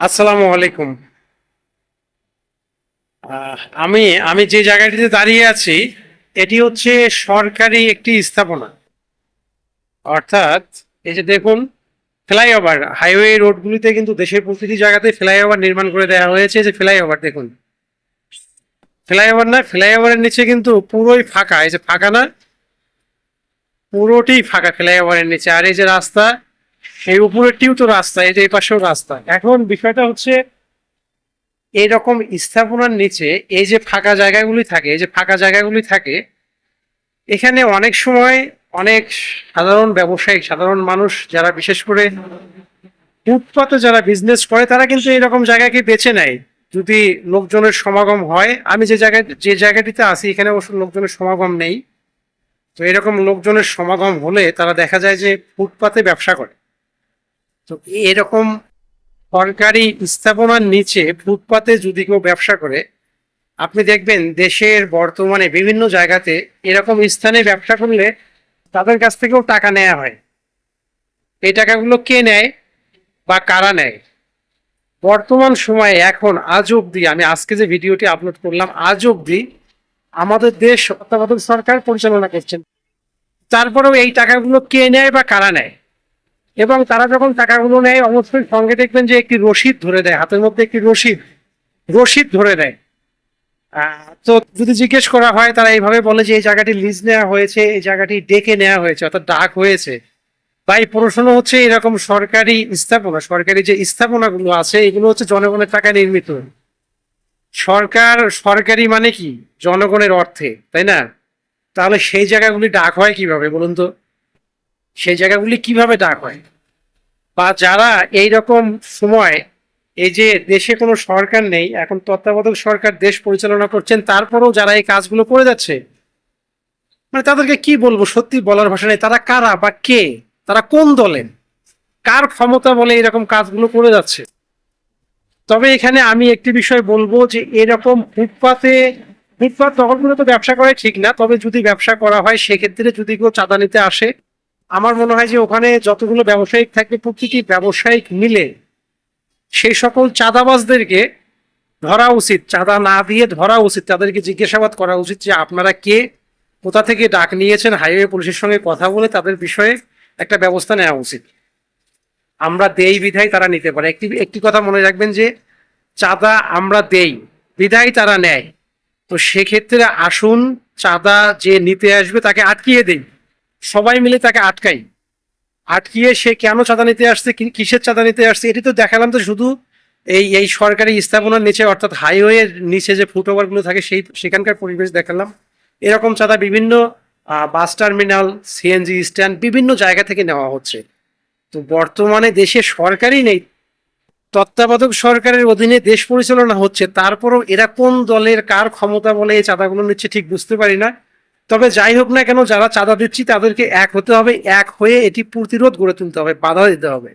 আসসালামু আলাইকুম। আমি আমি যে জায়গাটিতে দাঁড়িয়ে আছি, এটি হচ্ছে সরকারি একটি স্থাপনা। অর্থাৎ, এই যে দেখুন, ফ্লাইওভার, হাইওয়ে রোডগুলিতে কিন্তু দেশের প্রতিটি জায়গাতে ফ্লাইওভার নির্মাণ করে দেওয়া হয়েছে। যে ফ্লাইওভার, দেখুন। ফ্লাইওভার না, ফ্লাইওভারের নিচে কিন্তু পুরোই ফাঁকা। এই যে ফাঁকা না, পুরোটি ফাঁকা ফ্লাইওভারের নিচে। আর এই যে রাস্তা এই উপরেরটিও তো রাস্তা, এই যে এই পাশেও রাস্তা। এখন বিষয়টা হচ্ছে এইরকম স্থাপনার নিচে এই যে ফাঁকা জায়গাগুলি থাকে, এই যে ফাঁকা জায়গাগুলি থাকে, এখানে অনেক সময় অনেক সাধারণ ব্যবসায়ী, সাধারণ মানুষ যারা বিশেষ করে ফুটপাতে যারা বিজনেস করে, তারা কিন্তু এরকম জায়গাকে বেছে নেয়। যদি লোকজনের সমাগম হয়, আমি যে জায়গায়, যে জায়গাটিতে আছি, এখানে অবশ্য লোকজনের সমাগম নেই। তো এরকম লোকজনের সমাগম হলে তারা দেখা যায় যে ফুটপাতে ব্যবসা করে। তো এরকম সরকারি স্থাপনার নিচে ফুটপাতে যদি কেউ ব্যবসা করে, আপনি দেখবেন দেশের বর্তমানে বিভিন্ন জায়গাতে এরকম স্থানে ব্যবসা করলে তাদের কাছ থেকেও টাকা নেওয়া হয়। এই টাকাগুলো কে নেয় বা কারা নেয়? বর্তমান সময়ে এখন আজ অব্দি আমি আজকে যে ভিডিওটি আপলোড করলাম, আজ অব্দি আমাদের দেশ তত্ত্বাবধায়ক সরকার পরিচালনা করছেন। তারপরেও এই টাকাগুলো কে নেয় বা কারা নেয়? এবং তারা যখন টাকাগুলো নেয়, অবশ্যই সঙ্গে দেখবেন যে একটি রসিদ ধরে দেয়, হাতের মধ্যে একটি রসিদ রসিদ ধরে দেয়। তো যদি জিজ্ঞেস করা হয়, তারা এইভাবে বলে যে এই জায়গাটি লিজ নেওয়া হয়েছে, এই জায়গাটি ডেকে নেওয়া হয়েছে, অর্থাৎ ডাক হয়েছে। তাই প্রশ্ন হচ্ছে, এরকম সরকারি স্থাপনা, সরকারি যে স্থাপনাগুলো আছে, এগুলো হচ্ছে জনগণের টাকায় নির্মিত। সরকার, সরকারি মানে কি? জনগণের অর্থে, তাই না? তাহলে সেই জায়গাগুলি ডাক হয় কীভাবে, বলুন তো? সেই জায়গাগুলি কীভাবে ডাক হয়? বা যারা এই রকম সময় এই যে দেশে কোনো সরকার নেই, এখন তত্ত্বাবধায়ক সরকার দেশ পরিচালনা করছেন, তারপরেও যারা এই কাজগুলো করে যাচ্ছে মানে তাদেরকে কি বলব? সত্যি বলার ভাষা নেই। তারা কারা বা কে? তারা কোন দলের কার ক্ষমতা বলে এরকম কাজগুলো করে যাচ্ছে? তবে এখানে আমি একটি বিষয় বলব যে এরকম ফুটপাতে, ফুটপাত দখল তো ব্যবসা করে ঠিক না। তবে যদি ব্যবসা করা হয়, সেক্ষেত্রে যদি কেউ চাঁদা নিতে আসে আমার মনে হয় যে ওখানে যতগুলো ব্যবসায়িক থাকবে, প্রতিটি ব্যবসায়িক মিলে সেই সকল চাঁদাবাজদেরকে ধরা উচিত। চাঁদা না দিয়ে ধরা উচিত। তাদেরকে জিজ্ঞাসাবাদ করা উচিত যে আপনারা কে? কোথা থেকে ডাক নিয়েছেন? হাইওয়ে পুলিশের সঙ্গে কথা বলে তাদের বিষয়ে একটা ব্যবস্থা নেওয়া উচিত। আমরা দেই বিধায় তারা নিতে পারে। একটি একটি কথা মনে রাখবেন যে চাঁদা আমরা দেই, বিধায় তারা নেয়। তো সেক্ষেত্রে আসুন, চাঁদা যে নিতে আসবে তাকে আটকিয়ে দেই। সবাই মিলে তাকে আটকাই। আটকিয়ে সে কেন চাঁদা নিতে আসছে কিসের চাঁদা নিতে আসছে, এটি তো দেখালাম তো শুধু এই এই সরকারি স্থাপনার নিচে, অর্থাৎ হাইওয়ের নিচে যে ফুটওভারগুলো থাকে, সেই, সেখানকার পরিবেশ দেখালাম। এরকম চাঁদা বিভিন্ন বাস টার্মিনাল সিএনজি স্ট্যান্ড বিভিন্ন জায়গা থেকে নেওয়া হচ্ছে। তো বর্তমানে দেশে সরকারই নেই। তত্ত্বাবধায়ক সরকারের অধীনে দেশ পরিচালনা হচ্ছে। তারপরও এরা কোন দলের কার ক্ষমতা বলে এই চাঁদাগুলো নিচ্ছে ঠিক বুঝতে পারি না। তবে যাই হোক না কেন, যারা চাঁদা দিচ্ছি তাদেরকে এক হতে হবে, এক হয়ে এটি প্রতিরোধ গড়ে তুলতে হবে, বাধা দিতে হবে।